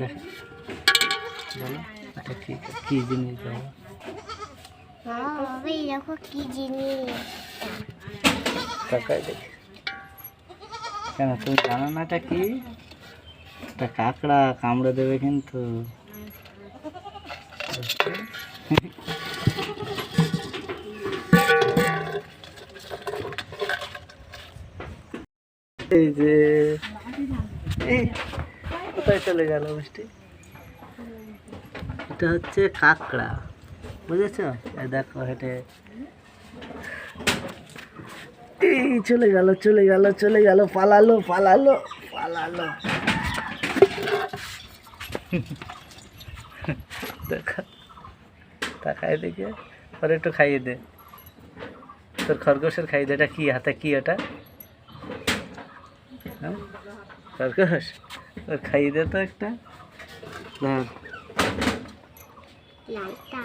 দেখ বলো এটা কি কি জিনিস দেখো কি জিনিস। তাকাই দেখি। কেন তুমি জানো না এটা কি? এটা কাঁকড়া কামড়ে দেবে কিন্তু। এই যে এই কোথায় চলে গেল মিষ্টি? এটা হচ্ছে কাঁকড়া, বুঝেছ? দেখো হেঁটে। এই চলে গেল চলে গেল চলে গেল, পালালো পালালো পালালো। দেখা তাকায় দেখে ওর একটু খাইয়ে দে। তোর খরগোশের খাইয়ে দে, এটা কি হাতে কি এটা হ্যাঁ? খরগোশ ওর খাইয়ে দে তো একটা। দেখ লালটা